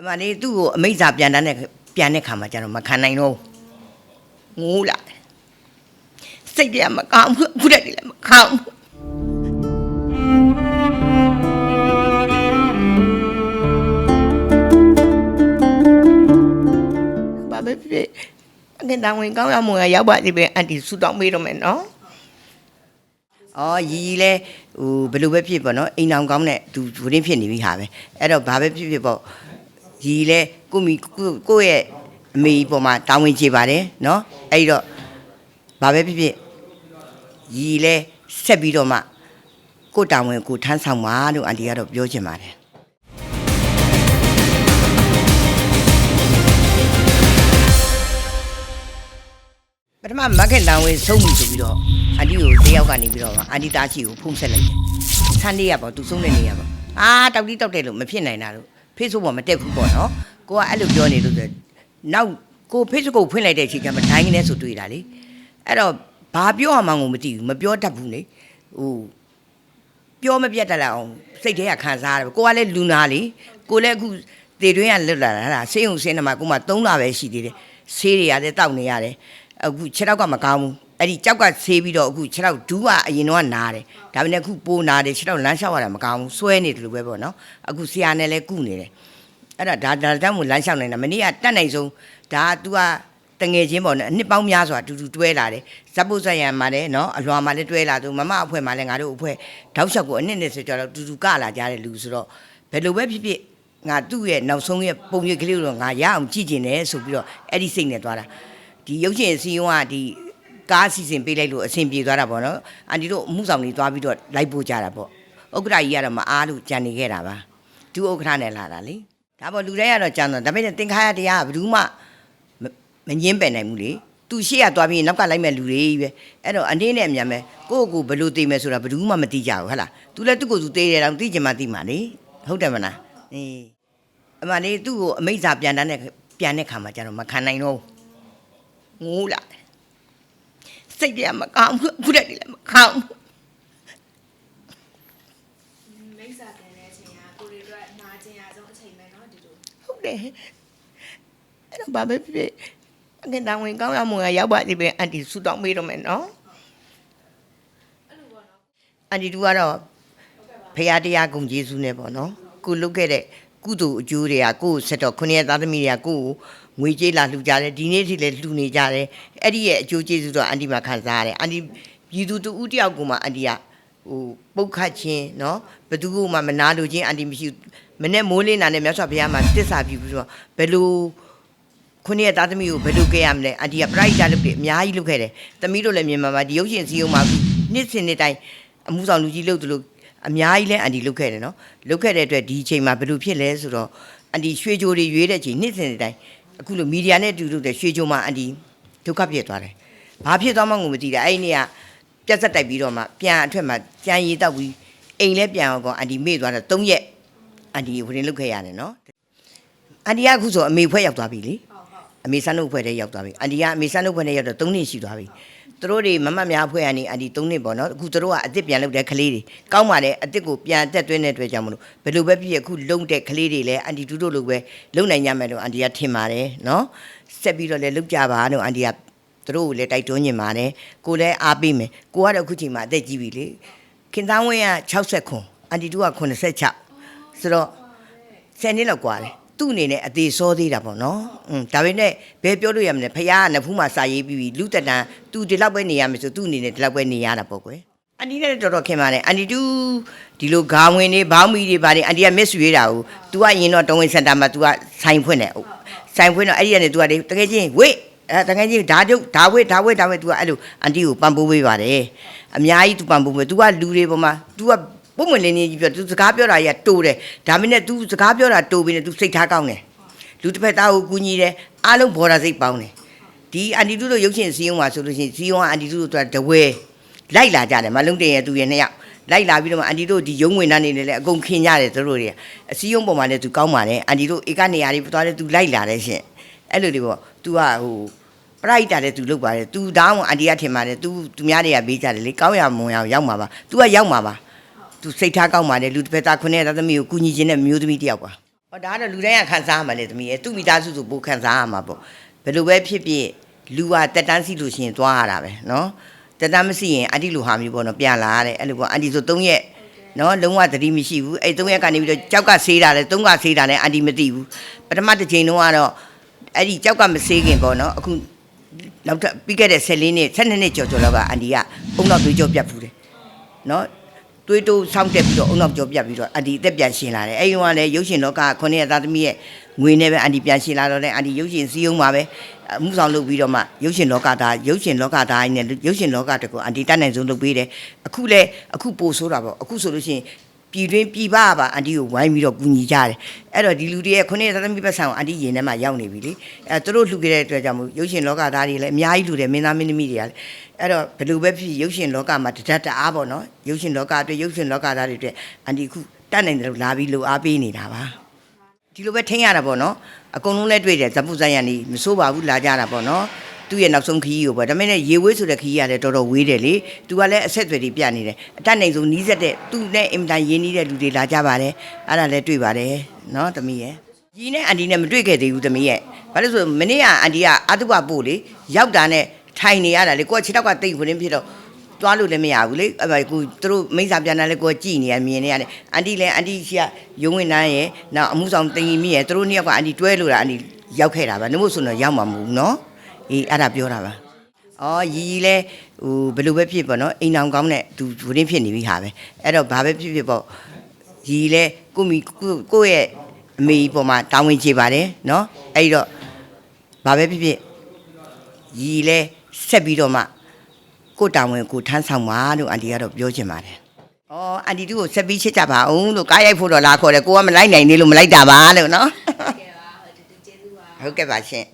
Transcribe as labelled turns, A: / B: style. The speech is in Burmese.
A: အမှန်လေးသူ့ကိုအမိတ်စာပြန်တန်းတဲ့ပြန်တဲ့ခါမှာကျတော့မခံနိုင်တော့ဘူးငိုးလာတယ်စိတ်တွေကမကောင်းဘူးအခုတည်းကလည်းမကောင်းဘူးဘာပဲဖြစ်ဖြစ်အငင်တောင်ဝင်ကောင်းရမွန်ကရောက်ပါသေးပဲအန်တီဆူတောင်းပေးတော့မယ်နော်။အော်ရီရီလဲဟိုဘယ်လိုပဲဖြစ်ပေါ့နော်အိမ်အောင်ကောင်းတဲ့သူဝရင်းဖြစ်နေပြီဟာပဲအဲ့တော့ဘာပဲဖြစ်ဖြစ်ပေါ့ ရီလဲကိုမီကိုကိုယ့်ရဲ့အမေပေါ်မှာတောင်းဝင်ချေပါတယ်နော်အဲ့တော့ဘာပဲဖြစ်ဖြစ်ရီလဲဆက်ပြီးတော့မှကိုယ့်တောင်းဝင်ကိုထမ်းဆောင်ပါလို့အန်တီကတော့ပြောချင်ပါတယ်ပထမမက်ခင်တန်ဝေးဆုံးပြီဆိုပြီးတော့အန်တီကိုတယောက်ကနေပြီးတော့အန်တီသားချီကိုဖုန်းဆက်လိုက်တယ်။ဆန်လေးရပေါ့သူဆုံးတဲ့နေရပေါ့။အာတောက်တိတောက်တယ်လို့မဖြစ်နိုင်တာလို့ ဖေ့စ်ဘုတ်ပေါ်မတက်ဘူးပေါ့နော်။ကိုကအဲ့လိုပြောနေလို့ဆိုနောက်ကိုဖေ့စ်ဘုတ်ဖွင့်လိုက်တဲ့အချိန်ကျမှဒိုင်းကနေဆိုတွေ့တာလေ။အဲ့တော့ဘာပြောရမှန်းကိုမသိဘူးမပြောတတ်ဘူးလေ။ဟိုပြောမပြတ်တတ်လောက်အောင်စိတ်ထဲကခံစားရတယ်ကိုကလည်းလူနာလေကိုလည်းအခုတေတွင်းကလွတ်လာတာဟာဆေးုံဆင်းနေမှာကိုမှ3လပဲရှိသေးတယ်ဆေးတွေရတယ်တောက်နေရတယ် အခုခြေထောက်ကမကောင်းဘူးအဲ့ဒီကြောက်ကဆေးပြီးတော့အခုခြေထောက်ဒူးကအရင်တော့နားတယ်ဒါပေမဲ့အခုပိုးနာတယ်ခြေထောက်လမ်းလျှောက်ရတာမကောင်းဘူးစွဲနေတယ်လို့ပဲပေါ့နော်အခုဆရာနဲ့လည်းကုနေတယ်အဲ့ဒါဒါဒါတောင်မို့လမ်းလျှောက်နေတာမနေ့ကတက်နိုင်ဆုံးဒါ तू ကတငယ်ချင်းပေါ့နော်အနှစ်ပေါင်းများစွာတူတူတွဲလာတယ်ဇက်ပုတ်ဆက်ရံမှာလည်းနော်အလွာမှာလည်းတွဲလာသူမမအဖွဲမှာလည်းငါတို့အဖွဲတောက်လျှောက်ကိုအနှစ်နဲ့ဆိုကြတော့တူတူကလာကြတဲ့လူဆိုတော့ဘယ်လိုပဲဖြစ်ဖြစ်ငါသူ့ရဲ့နောက်ဆုံးရဲ့ပုံရိပ်ကလေးကိုတော့ငါရအောင်ကြည့်ကျင်တယ်ဆိုပြီးတော့အဲ့ဒီစိတ်နဲ့သွားတာ ဒီရုပ်ရှင်အစည်းအဝေးကဒီကားအစီအစဉ်ပေးလိုက်လို့အဆင်ပြေသွားတာပေါ့နော်အန်တီတို့အမှုဆောင်တွေသွားပြီးတော့လိုက်ပို့ကြတာပေါ့ဥက္ကဋ္ဌကြီးကတော့မအားလို့ကြံနေခဲ့တာပါဒုဥက္ကဋ္ဌနဲ့လာတာလေဒါပေါ့လူတိုင်းကတော့ကြံတော့ဒါပေမဲ့သင်္ခါရတရားကဘယ်သူမှမမငင်းပယ်နိုင်ဘူးလေသူရှေ့ကသွားပြီးရင်နောက်ကလိုက်မဲ့လူတွေကြီးပဲအဲ့တော့အနေနဲ့အမြန်ပဲကိုယ့်ကိုယ်ဘယ်လိုသိမယ်ဆိုတာဘယ်သူမှမသိကြဘူးဟဟလားသူလည်းသူ့ကိုယ်သူသိတယ်တော့သိချင်မှသိမှာလေဟုတ်တယ်မလားအေးအမှန်လေးသူ့ကိုအမိတ်စာပြန်တန်းတဲ့ပြန်တဲ့ခါမှာကျတော့မခံနိုင်တော့ဘူး ငိုးလာတယ်စိတ်တွေကမကောင်းဘူးအခုတည်းကလည်းမကောင်းဘူး
B: မိစ္ဆာပြန်တဲ့အချိန်ကကိုရီတို့ကနာကျင်ရဆုံးအချိန်ပဲเนาะဒီလို
A: ဟုတ်တယ်အဲ့တော့ဘာပဲဖြစ်ဖြစ်အငင်တောင်ဝင်ကောင်းရမွန်ကရောက်ပါသေးပဲအန်တီဆူတောင်းပေးတော့မယ်နော်
B: အဲ့လိုပေါ့နော်
A: အန်တီတို့ကတော့ဖရာတရားဂုံကျေးဇူးနဲ့ပေါ့နော်ကိုလုတ်ခဲ့တဲ့ကုသိုလ်အကျိုးတွေကကိုယ့်ဆက်တော့ခုနှစ်ရက်သားသမီးတွေကကိုယ့်ကို ငွေကြေးလာလှူကြတယ်ဒီနေ့ထိလည်းလှူနေကြတယ်အဲ့ဒီရဲ့အကျိုးကျေးဇူးတော့အန်တီမှာခံစားရတယ်အန်တီပြည်သူတူဦးတယောက်ကိုမှအန်တီကဟိုပုတ်ခတ်ခြင်းနော်ဘယ်သူကမှမနာလိုခြင်းအန်တီမရှိဘူးမနဲ့မိုးလင်းတာနဲ့မြတ်စွာဘုရားမှာတစ္ဆာပြုပြီးတော့ဘယ်လိုခုနှစ်ရက်သားသမီးကိုဘယ်လိုကြရမလဲအန်တီကပရိုက်တာလုပ်တယ်အများကြီးလုပ်ခဲ့တယ်သမီးတို့လည်းမြန်မာမှာဒီရုပ်ရှင်စီယုံမှာအခုနှစ်စဉ်နှစ်တိုင်းအမှုဆောင်လူကြီးလုပ်တယ်လို့အများကြီးလဲအန်တီလုပ်ခဲ့တယ်နော်လုပ်ခဲ့တဲ့အတွက်ဒီအချိန်မှာဘယ်လိုဖြစ်လဲဆိုတော့အန်တီရွှေကြိုတွေရွေးတဲ့အချိန်နှစ်စဉ်နှစ်တိုင်း အခုလိုမီဒီယာနဲ့တူတူတဲ့ရွှေကြိုမှာအန်တီဒုက္ခပြည့်သွားတယ်ဘာဖြစ်သွားမှကိုမသိတာအဲ့ဒီနေ့ကပြတ်ဆက်တိုက်ပြီးတော့မှပြန်အထွက်မှာကြံရည်တောက်ပြီးအိမ်လဲပြန်အောင်ကောအန်တီမေ့သွားတာ၃ရက်အန်တီဝင်လုပ်ခဲ့ရတယ်နော်အန်တီကအခုဆိုအမေဖွဲ့ရောက်သွားပြီလေ
B: ဟုတ်ဟုတ်
A: အမေဆန်းတို့ဖွဲ့တဲ့ရောက်သွားပြီအန်ဒီကအမေဆန်းတို့ဖွဲ့နဲ့ရောက်တော့3နှစ်ရှိသွားပြီ သူတို့တွေမမတ်များဖွဲ့ရနေအန်ဒီ3နှစ်ပေါ့နော်အခုသူတို့ကအစ်စ်ပြန်လုပ်တဲ့ကလေးတွေကောင်းပါတယ်အစ်စ်ကိုပြန်တက်သွင်းတဲ့အတွက်ကြောင့်မလို့ဘယ်လိုပဲဖြစ်ဖြစ်အခုလုံတဲ့ကလေးတွေလည်းအန်ဒီတို့တို့လိုပဲလုံနိုင်ကြမယ်လို့အန်ဒီကထင်ပါတယ်နော်ဆက်ပြီးတော့လည်းလုံကြပါလို့အန်ဒီကသူတို့ကိုလည်းတိုက်တွန်းညင်ပါတယ်ကိုလည်းအားပေးမယ်ကိုကတော့အခုချိန်မှာအသက်ကြီးပြီလေခင်သားဝင်းက60ခွန်အန်ဒီတို့က86ဆိုတော့ ဆယ်နှစ်လောက်กว่าတယ် သူ့အနေနဲ့အသေးစောသေးတာပေါ့နော်อืมဒါပေမဲ့ဘယ်ပြောလို့ရမလဲဖခင်ကနဖူးမှာစာရေးပြီးပြီလူတက်တန်သူဒီလောက်ပဲနေရမယ်ဆိုသူ့အနေနဲ့ဒီလောက်ပဲနေရတာပေါ့ကွယ်အန်ဒီနဲ့တော်တော်ခင်ပါတယ်အန်ဒီတူဒီလိုဂါဝင်တွေဘောင်းမီတွေပါတယ်အန်ဒီကမစ်ဆွေးတာကို तू ကရင်တော့တော်ဝင်စင်တာမှာ तू ကဆိုင်ဖွင့်တယ်ဟုတ်ဆိုင်ဖွင့်တော့အဲ့ဒီကနေ तू ကလေတကယ်ချင်းဝေးအဲတကယ်ချင်းဓာတုတ်ဓာဝေးဓာဝေးဓာဝေး तू ကအဲ့လိုအန်တီကိုပံ့ပိုးပေးပါတယ်အများကြီး तू ပံ့ပိုးပေး तू ကလူတွေပေါ်မှာ तू က ပုံမလင်းနေကြီးပြော तू စကားပြောတာကြီးကတိုးတယ်ဒါမင်းနဲ့ तू စကားပြောတာတိုးပြီးနေ तू စိတ်ထားကောင်းတယ်လူတစ်ဖက်သားကိုကူညီတယ်အားလုံးဘော်ဒါစိတ်ပေါင်းတယ်ဒီအန်တီတို့တို့ရုပ်ရှင်စီးရုံးမှာဆိုလို့ရှိရင်စီးရုံးကအန်တီတို့တို့တဝဲလိုက်လာကြတယ်မလုံးတင်ရဲ့သူရဲ့နှစ်ယောက်လိုက်လာပြီးတော့မှအန်တီတို့ဒီရုံးဝင်တန်းနေလည်းအကုန်ခင်ကြတယ်သူတို့တွေအစည်းရုံးပေါ်မှာလည်းသူကောင်းပါတယ်အန်တီတို့ဧကနေရာတွေသွားတယ်သူလိုက်လာတယ်ရှင်အဲ့လိုတွေပေါ့ तू ကဟို ပရိုက်တာလည်း तू လုပ်ပါတယ် तू တောင်းအန်တီကထင်ပါတယ် तू သူများတွေကပေးကြတယ်လေကောင်းရမွန်ရအောင်ရောက်မှာပါ तू ကရောက်မှာပါ သူစိတ်ထားကောင်းပါတယ်လူတစ်ဖက်သားခွနဲ့သားသမီးကိုကူညီခြင်းနဲ့မျိုးသမီးတယောက်ပါဟောဒါကတော့လူတိုင်းကခံစားရမှာလေသမီးရဲ့သူ့မိသားစုဆိုပိုခံစားရမှာပေါ့ဘယ်လိုပဲဖြစ်ဖြစ်လူဟာတက်တန်းစီလို့ရှိရင်သွားရတာပဲနော်တက်တန်းမရှိရင်အတိလူဟာမျိုးပေါ့နော်ပြန်လာရတဲ့အဲ့လိုပေါ့အန်တီဆို၃ရက်နော်လုံးဝသတိမရှိဘူးအဲ့၃ရက်ကနေပြီးတော့ကြောက်ကဆေးတာလဲ၃ကဆေးတာလဲအန်တီမသိဘူးပထမတစ်ချိန်တုန်းကတော့အဲ့ဒီကြောက်ကမဆေးခင်ပေါ့နော်အခုနောက်ထပ်ပြီးခဲ့တဲ့၁၄နှစ်၁၂နှစ်ကျော်ကျော်လောက်ကအန်တီကအုံနောက်သွေးကြောပြတ်ဖူးတယ်နော် သွေးတိုးဆောင်းတက်ပြီးတော့အုံနောက်ကြောပြတ်ပြီးတော့အန်တီအသက်ပြန်ရှင်လာတယ်အဲ့ဒီကလည်းရုပ်ရှင်လောကခုနှစ်ရက်သားသမီးရဲ့ငွေနဲ့ပဲအန်တီပြန်ရှင်လာတော့လည်းအန်တီရုပ်ရှင်စည်းရုံးပါပဲအမှုဆောင်လုပ်ပြီးတော့မှရုပ်ရှင်လောကသားရုပ်ရှင်လောကသားနဲ့ရုပ်ရှင်လောကတကူအန်တီတတ်နိုင်ဆုံးလုပ်ပေးတယ်အခုလည်းအခုပို့ဆိုးတာပေါ့အခုဆိုလို့ရှိရင် ပြည်တွင်းပြည်ပကပါအန်တီကိုဝိုင်းပြီးတော့ကူညီကြတယ်အဲ့တော့ဒီလူတွေရဲ့ခုနှစ်ရက်သားသမီးပတ်ဆံကိုအန်တီရင်ထဲမှာရောက်နေပြီလေအဲသူတို့လှူခဲ့တဲ့အတွက်ကြောင့်မို့ရုပ်ရှင်လောကသားတွေလည်းအများကြီးလှူတယ်မင်းသားမင်းသမီးတွေကလည်းအဲ့တော့ဘယ်လိုပဲဖြစ်ဖြစ်ရုပ်ရှင်လောကမှာတဒတ်တအားပေါ့နော်ရုပ်ရှင်လောကအတွက်ရုပ်ရှင်လောကသားတွေအတွက်အန်တီအခုတတ်နိုင်တယ်လို့လာပြီးလှူအားပေးနေတာပါဒီလိုပဲထင်းရတာပေါ့နော်အကုန်လုံးလည်းတွေ့တယ်ဇပုဇန်ရနေမစိုးပါဘူးလာကြတာပေါ့နော် သူ့ရဲ့နောက်ဆုံးခရီးကိုပေါ့ဒါပေမဲ့ရေဝေးဆိုတဲ့ခရီးကလည်းတော်တော်ဝေးတယ်လေသူကလည်းအဆက်အသွယ်တွေပြနေတယ်အတတ်နိုင်ဆုံးနီးစက်တဲ့သူ့နဲ့အင်မတန်ရင်းနှီးတဲ့လူတွေလာကြပါတယ်အဲ့ဒါလည်းတွေ့ပါတယ်နော်သမီးရဲ့ရီနဲ့အန်တီနဲ့မတွေ့ခဲ့သေးဘူးသမီးရဲ့ဘာလို့လဲဆိုမနေ့ကအန်တီကအတုပပို့လေရောက်တာနဲ့ထိုင်နေရတာလေကိုကခြေထောက်ကတိတ်ဝင်ဖြစ်တော့သွားလို့လည်းမရဘူးလေအဲ့ဒါကိုသူတို့မိစ္ဆာပြန်လာလဲကိုကကြည်နေရမြင်နေရတယ်အန်တီလည်းအန်တီရှိကရုံးဝင်နှန်းရဲ့နောက်အမှုဆောင်တင်ကြီးမိရဲ့သူတို့နှစ်ယောက်က အန်တီတွဲလို့တာအန်တီရောက်ခဲ့တာပါနှမို့ဆိုတော့ရောက်မှာမဟုတ်ဘူးနော် အေးအဲ့ဒါပြောတာပါအော်ရီရီလဲဟိုဘယ်လိုပဲဖြစ်ပေါ့နော်အိမ်အောင်ကောင်းတဲ့သူဝရင်းဖြစ်နေပြီဟာပဲအဲ့တော့ဘာပဲဖြစ်ဖြစ်ပေါ့ရီလဲကိုမီကိုကိုယ့်ရဲ့အမေကြီးပေါ်မှာတောင်းဝင်ချေပါတယ်နော်အဲ့တော့ဘာပဲဖြစ်ဖြစ်ရီလဲဆက်ပြီးတော့မှကိုယ့်တောင်းဝင်ကိုထမ်းဆောင်ပါလို့အန်တီကတော့ပြောချင်ပါတယ်အော်အန်တီတို့ကိုဆက်ပြီးချစ်ကြပါအောင်လို့ကားရိုက်ဖို့တော့လာခေါ်တယ်ကိုကမလိုက်နိုင်သေးလို့မလိုက်တာပါလို့နော်
B: ဟုတ်ကဲ့ပါဟုတ်တူတူကျေးဇူးပါ
A: ဟုတ်ကဲ့ပါရှင်